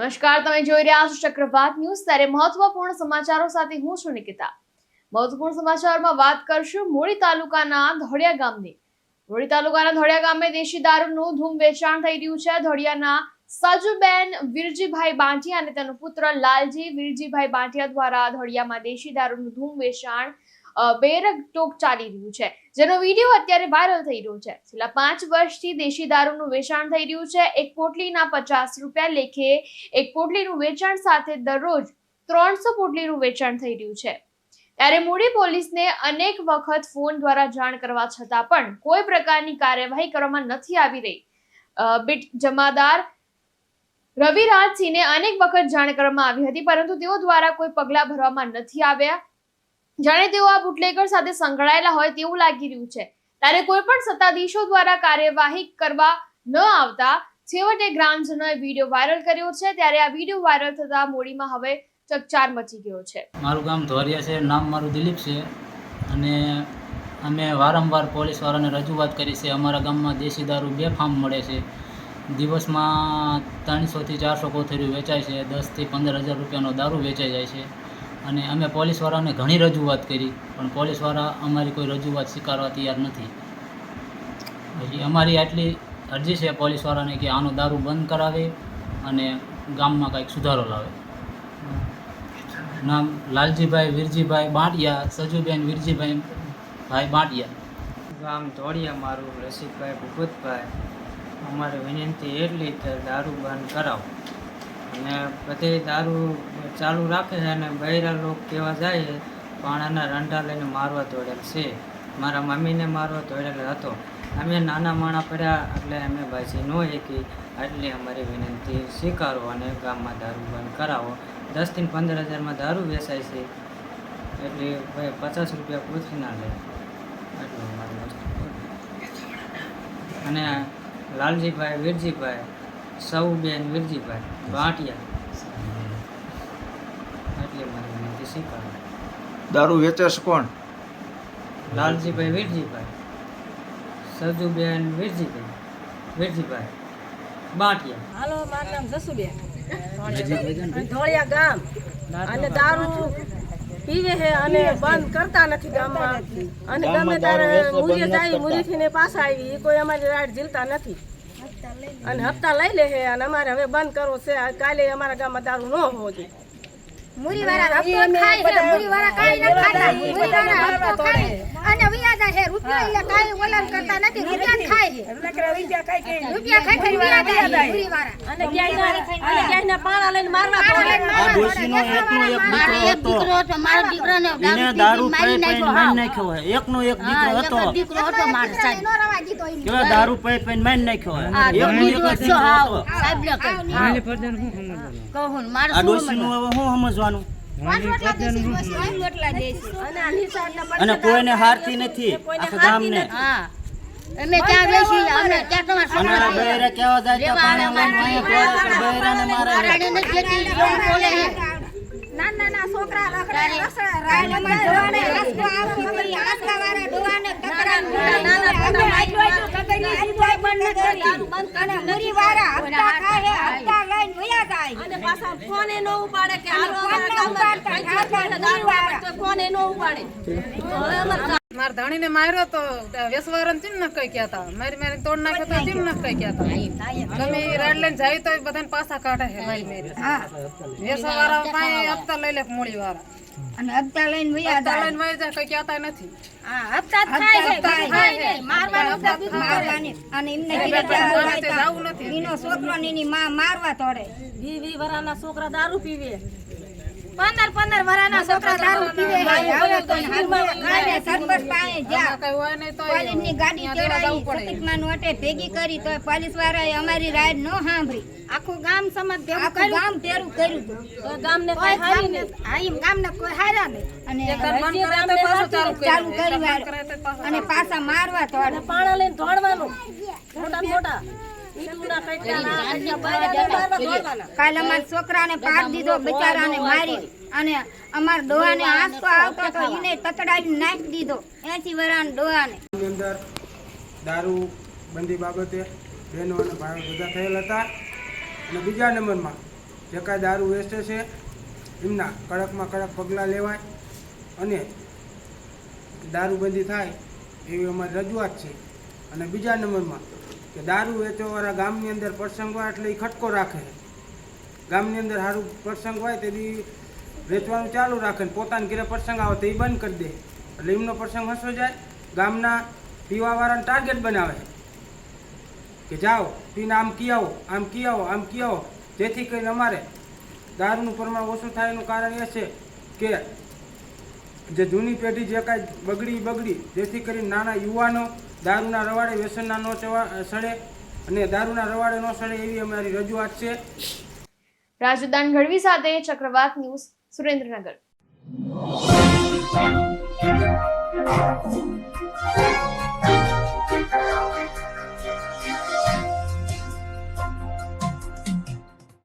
નમસ્કાર, તમે જોઈ રહ્યા છો ચક્રવાત ન્યૂઝ. ત્યારે મહત્વપૂર્ણ સમાચારો સાથે હું છું નિકિતા. મહત્વપૂર્ણ સમાચારમાં વાત કરશું મૂળી તાલુકાના ધોળિયા ગામની. મૂળી તાલુકાના ધોળિયા ગામે દેશી દારૂનું ધૂમ વેચાણ થઈ રહ્યું છે. ધોળિયાના સાજુબેન વિરજીભાઈ બાંટિયા અને તેનો પુત્ર લાલજી વિરજીભાઈ બાંટિયા દ્વારા ધોળિયામાં દેશી દારૂનું ધૂમ વેચાણ અ, બેરકટોક ચાલી રહ્યું છે. જેનો વીડિયો અત્યારે વાયરલ થઈ રહ્યો છે. છેલ્લા પાંચ વર્ષથી દેશી દારૂનું વેચાણ થઈ રહ્યું છે. એક પોટલીના પચાસ રૂપિયા લેખે એક પોટલીનું વેચાણ સાથે દરરોજ ત્રણસો પોટલીનું વેચાણ થઈ રહ્યું છે. ત્યારે મૂડી પોલીસને અનેક વખત ફોન દ્વારા જાણ કરવા છતાં પણ કોઈ પ્રકારની કાર્યવાહી કરવામાં નથી આવી રહી. બીટ જમાદાર રવિરાજસિંહને અનેક વખત જાણ કરવામાં આવી હતી પરંતુ તેઓ દ્વારા કોઈ પગલાં ભરવામાં નથી આવ્યા. જાણે તેઓ આ બુટલેગર સાથે સંકળાયેલા હોય તેવું લાગી રહ્યું છે. ત્યારે કોઈ પણ સત્તાધીશો દ્વારા કાર્યવાહી કરવા ન આવતા છેવટે ગ્રામજનોએ વીડિયો વાયરલ કર્યો છે. ત્યારે આ વીડિયો વાયરલ થતા મોડીમાં હવે ચકચાર મચી ગયો છે. મારું ગામ ધોરિયા છે, નામ મારું દિલીપ છે અને અમે વારંવાર પોલીસવાળાને રજૂઆત કરી છે. અમારા ગામમાં દેશી દારૂ બે ફાર્મ મળે છે. દિવસમાં ત્રણસોથી ચારસો કોથળીઓ વેચાય છે. દસથી પંદર હજાર રૂપિયાનો દારૂ વેચાઈ જાય છે. અને અમે પોલીસવાળાને ઘણી રજૂઆત કરી, પણ પોલીસવાળા અમારી કોઈ રજૂઆત સ્વીકારવા તૈયાર નથી. પછી અમારી આટલી અરજી છે પોલીસવાળાને કે આનો દારૂ બંધ કરાવે અને ગામમાં કંઈક સુધારો લાવે. નામ લાલજીભાઈ વીરજીભાઈ બાંટિયા, સજુબેન વીરજીભાઈ ભાઈ બાંટિયા. ગામ ધોળિયા મારું રસિકભાઈ ભૂપતભાઈ, અમારે વિનંતી એટલી કે દારૂ બંધ કરાવો. અને બધે દારૂ ચાલુ રાખે છે અને બૈરા લોકો કેવા જાય પાણાના રંડા લઈને મારવા દોડેલ છે. મારા મમ્મીને મારવા દોડેલ હતો. અમે નાના માણા પડ્યા એટલે અમે બાજી ન એકી એટલે અમારી વિનંતી સ્વીકારો અને ગામમાં દારૂ બંધ કરાવો. દસથી પંદર હજારમાં દારૂ વેચાય છે. એટલે ભાઈ પચાસ રૂપિયા પૂછી ના લે. એટલું અમારી અને લાલજીભાઈ, વીરજીભાઈ સૌબેન વિરજીભાઈ ભાટિયા. એટલે મારી વિનંતી સ્વીકારો દારૂ વેચે છે કોણ? લાલજીભાઈ વીરજીભાઈ સજુબેન વિરજીભાઈ વિરજીભાઈ બાટિયા. હાલો મારું નામ જસુબેન. ધોળિયા ગામ. અને દારૂ પીવે છે અને બંધ કરતા નથી ગામમાં. અને ગમે ત્યારે જાય ને પાછા આવી એ કોઈ અમારી રાઈડ ઝીલતા નથી. અને હપ્તા લઈ લે છે અને અમારે હવે બંધ કરવો છે. કાલે અમારા ગામમાં દારૂ ન હોવો જોઈએ મુરીવાળા હપ્તો ખાય છે. મુરીવાળા કાંઈ ન ખાતા. મુરીવાળા હપ્તો ખાય. અને વ્યાજા છે રૂપિયા એટલે કાંઈ ઓલામ કરતા નથી. રૂપિયા ખાય છે. રૂપિયા વ્યાજા અને ક્યાંય અને ક્યાંય પાણા લઈને મારવા પડે. આ ડોશીનો એકનો એક દીકરો હતો. એને દારૂ પી પીને મારી નાખ્યો હોય. એકનો એક દીકરો હતો. દીકરો હતો મારો સાહેબ. નો રવા દીધો ઈ. કેવા દારૂ પી પીને મારી નાખ્યો હોય? એકનો એક જ દીકરો હતો. આ ડોશીનું હવે શું સમજવાનું? પાંચ રોટલા દેશી ડોસી, પાંચ રોટલા અને આ નિશાળના અને કોઈને હારતી નથી. આખા ગામને. અમે ક્યાં બેસી અમે ક્યાં તમાર આ બૈરા કેવા જાય તો પાણી લઈને અહીંયા દોડે બોલે હે ના ના ના છોકરા રખડે રખડે રાય અમારા ડોહાને આંસકો આવો અમારી આંસકાવાળા ડોહાને ના નાના નાના આટલું આટલું ખબર આટલું બંધ ન કરી અને મુરીવાળા હપ્તા ખાય હપ્તા લઈને વયા જાય અને પાછા ફોને નો ઉપાડે કે હાલો ન અમારા ગામમાં ફોને નો ઉપાડે તો હવે અમારે મારા ધણીને માર્યો તો વેસવારન ચીમ ન કઈ કહેતા મારી મારી તોડ નાખે તો ચીમ ન કઈ કહેતા તમે રાડ લઈને જાય તો બધાને પાછા કાઢે છે મારી. મારી વેસવારા પાસે હપ્તા લઈ લે મૂળી વાળા અને હપ્તા લઈને વયા હપ્તા લઈને વહી જાય કઈ કહેતા નથી. હપ્તા ખાય છે. હપ્તા છે. મારવાનું મારવાની અને એમને કીધું જાવું નથી. એનો છોકરો ને એની માં મારવા તોડે. વી વી વરાના છોકરા દારૂ પીવે. પંદર પંદર વરાના છોકરા ભેગી કરી તો પોલીસ વાળાએ અમારી રાઈડ ન સાંભળી. આખું ગામ સમજ આખું ગામ તેરું કર્યું તો ગામને કોઈ હારી નહીં. ગામને- ગામને કોઈ હાર્યા નહીં. અને પાછું ચાલુ કરી અને મારવા તો અને પાણા લઈને દોડવાનું. મોટા મોટા. કાલે અમારા છોકરાને પાર દીધો બિચારાને મારી. અને અમાર ડોહાને આંસકો આવતો તો એને તતડાવી નાખી દીધો. એસી વરાન ડોહાને. અંદર દારૂ બંધી બાબતે બહેનો અને ભાઈઓ ભેગા થયેલ હતા. અને બીજા નંબરમાં જે કાંઈ દારૂ વેચે છે, એમના કડકમાં કડક પગલાં લેવાય અને દારૂબંધી થાય એવી અમારી રજૂઆત છે. અને બીજા નંબરમાં કે દારૂ વેચવાવાળા ગામની અંદર પ્રસંગ હોય એટલે એ ખટકો રાખે. ગામની અંદર સારું પ્રસંગ હોય તેથી વેચવાનું ચાલુ રાખે ને પોતાના ઘરે પ્રસંગ આવે તો એ બંધ કરી દે. એટલે એમનો પ્રસંગ હસો જાય, ગામના પીવાવાળાને ટાર્ગેટ બનાવે. કે જાઓ, પીને આમ કી આવો, આમ કી આવો, આમ કી આવો. જેથી કરીને અમારે દારૂનું પ્રમાણ ઓછું થાય એનું કારણ એ છે કે જે જૂની પેઢી જે કાંઈ બગડી બગડી, જેથી કરીને નાના યુવાનો દારૂના રવાડે વ્યસનના ન સડે અને દારૂના રવાડે ન સડે એવી અમારી રજૂઆત છે. રાજદાન ગઢવી સાથે ચક્રવાત ન્યૂઝ સુરેન્દ્રનગર